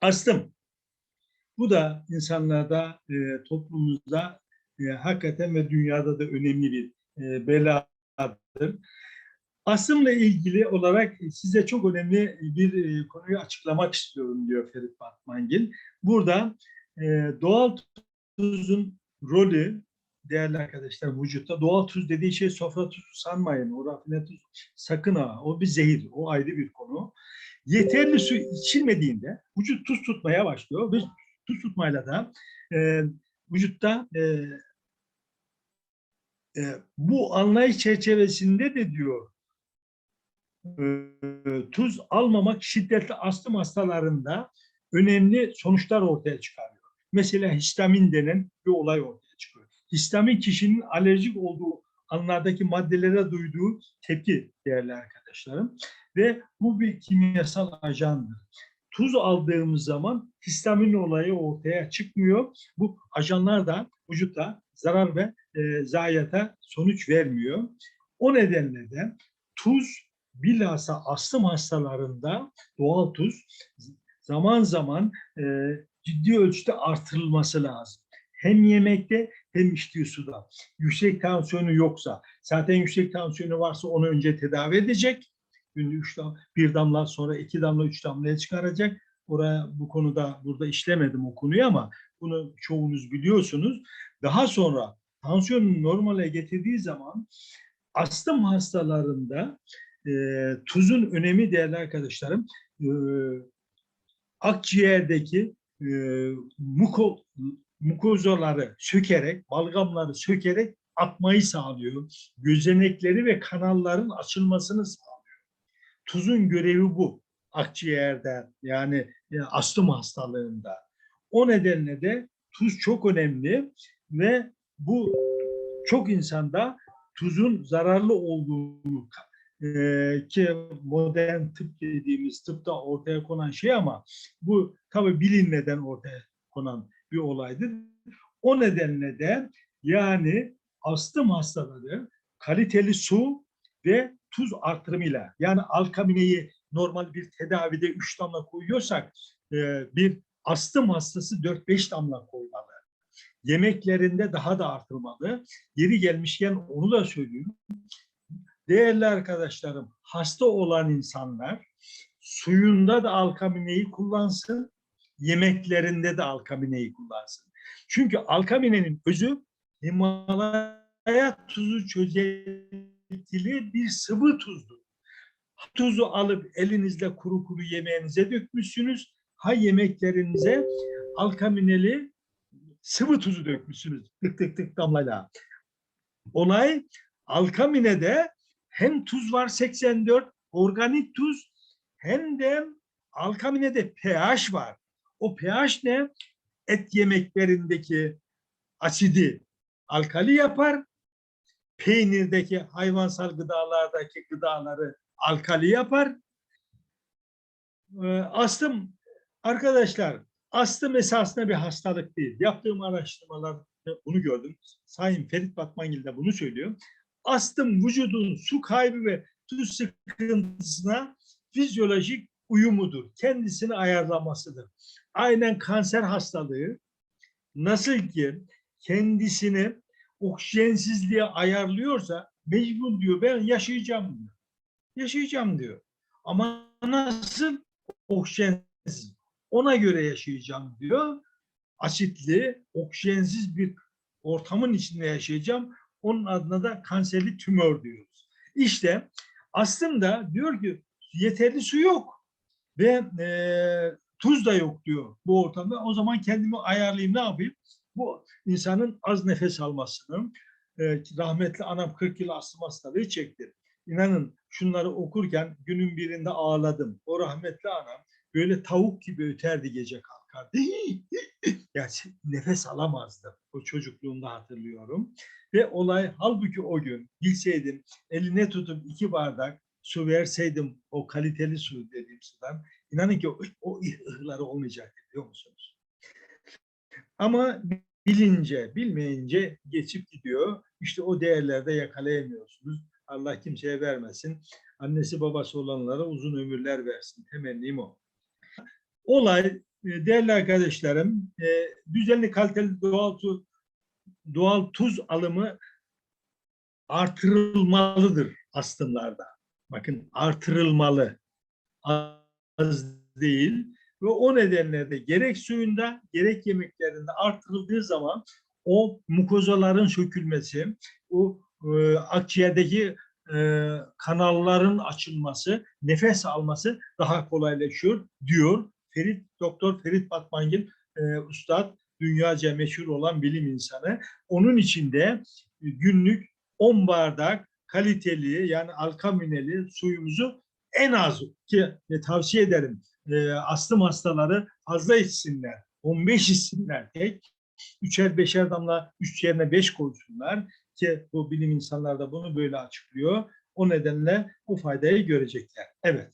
Astım. Bu da insanlarda, e, toplumumuzda e, hakikaten ve dünyada da önemli bir e, beladır. Astımla ilgili olarak size çok önemli bir e, konuyu açıklamak istiyorum diyor Ferit Batmangil. Burada e, doğal tuzun rolü değerli arkadaşlar vücutta doğal tuz dediği şey sofra tuzu sanmayın. O rafine tuz sakın ha. O bir zehir. O ayrı bir konu. Yeterli su içilmediğinde vücut tuz tutmaya başlıyor ve tuz tutmayla da e, vücutta e, e, bu anlayış çerçevesinde de diyor e, tuz almamak şiddetli astım hastalarında önemli sonuçlar ortaya çıkarıyor. Mesela histamin denen bir olay ortaya Histamin kişinin alerjik olduğu anlardaki maddelere duyduğu tepki değerli arkadaşlarım. Ve bu bir kimyasal ajandır. Tuz aldığımız zaman histamin olayı ortaya çıkmıyor. Bu ajanlar da vücutta zarar ve e, zayiata sonuç vermiyor. O nedenle de tuz bilhassa astım hastalarında doğal tuz zaman zaman e, ciddi ölçüde artırılması lazım. Hem yemekte hem içtiği suda. Yüksek tansiyonu yoksa, zaten yüksek tansiyonu varsa onu önce tedavi edecek. Günde üç dam bir damla sonra iki damla üç damlaya çıkaracak. Oraya bu konuda burada işlemedim o konuyu ama bunu çoğunuz biliyorsunuz. Daha sonra tansiyonu normale getirdiği zaman astım hastalarında e, tuzun önemi değerli arkadaşlarım e, akciğerdeki e, muko, mukozaları sökerek, balgamları sökerek atmayı sağlıyor. Gözenekleri ve kanalların açılmasını sağlıyor. Tuzun görevi bu akciğerde yani e, astım hastalığında. O nedenle de tuz çok önemli ve bu çok insanda tuzun zararlı olduğunu e, ki modern tıp dediğimiz tıpta ortaya konan şey ama bu tabii bilinmeden ortaya konan bir olaydır. O nedenle de yani astım hastaları kaliteli su ve tuz artırımıyla yani alkamineyi normal bir tedavide 3 damla koyuyorsak e, bir astım hastası 4-5 damla koymalı. Yemeklerinde daha da artırmalı. Yeri gelmişken onu da söyleyeyim. Değerli arkadaşlarım, hasta olan insanlar suyunda da alkamineyi kullansın, yemeklerinde de alkamineyi kullansın. Çünkü alkaminenin özü Himalaya tuzu çözeltili bir sıvı tuzdur. Tuzu alıp elinizle kuru kuru yemeğinize dökmüşsünüz. Ha yemeklerinize alkamineli sıvı tuzu dökmüşsünüz. Tık tık tık damlayla. Olay alkaminede hem tuz var 84 organik tuz hem de alkaminede pH var. O pH ne? Et yemeklerindeki asidi alkali yapar. Peynirdeki hayvansal gıdalardaki gıdaları alkali yapar. Ee, astım arkadaşlar astım esasında bir hastalık değil. Yaptığım araştırmalarda bunu gördüm. Sayın Ferit Batmangil de bunu söylüyor. Astım vücudun su kaybı ve tuz sıkıntısına fizyolojik uyumudur. Kendisini ayarlamasıdır. Aynen kanser hastalığı nasıl ki kendisini oksijensizliğe ayarlıyorsa mecbur diyor ben yaşayacağım diyor. Yaşayacağım diyor. Ama nasıl oksijensiz? Ona göre yaşayacağım diyor. Asitli, oksijensiz bir ortamın içinde yaşayacağım. Onun adına da kanserli tümör diyoruz. İşte aslında diyor ki yeterli su yok ve e, tuz da yok diyor bu ortamda. O zaman kendimi ayarlayayım ne yapayım? Bu insanın az nefes almasını, e, rahmetli anam 40 yıl astım hastalığı çekti. İnanın şunları okurken günün birinde ağladım. O rahmetli anam böyle tavuk gibi öterdi gece kalkardı. yani nefes alamazdı. O çocukluğumda hatırlıyorum. Ve olay halbuki o gün bilseydim eline tutup iki bardak su verseydim o kaliteli su dediğim sudan inanın ki o, o ıhları olmayacaktı biliyor musunuz? Ama bilince, bilmeyince geçip gidiyor. İşte o değerlerde yakalayamıyorsunuz. Allah kimseye vermesin. Annesi babası olanlara uzun ömürler versin. Temennim o. Olay e, değerli arkadaşlarım, e, düzenli kaliteli doğal tuz, doğal tuz alımı artırılmalıdır aslında. Bakın artırılmalı. Az değil. Ve o nedenle de gerek suyunda gerek yemeklerinde artırıldığı zaman o mukozaların sökülmesi, o e, akciğerdeki e, kanalların açılması, nefes alması daha kolaylaşıyor diyor Ferit Doktor Ferit Batmangil e, Ustad dünyaca meşhur olan bilim insanı. Onun için de günlük 10 bardak kaliteli yani alkamineli suyumuzu en az ki e, tavsiye ederim e, astım hastaları fazla içsinler. 15 içsinler tek. Üçer beşer damla üç yerine beş koysunlar ki bu bilim insanları da bunu böyle açıklıyor. O nedenle bu faydayı görecekler. Evet.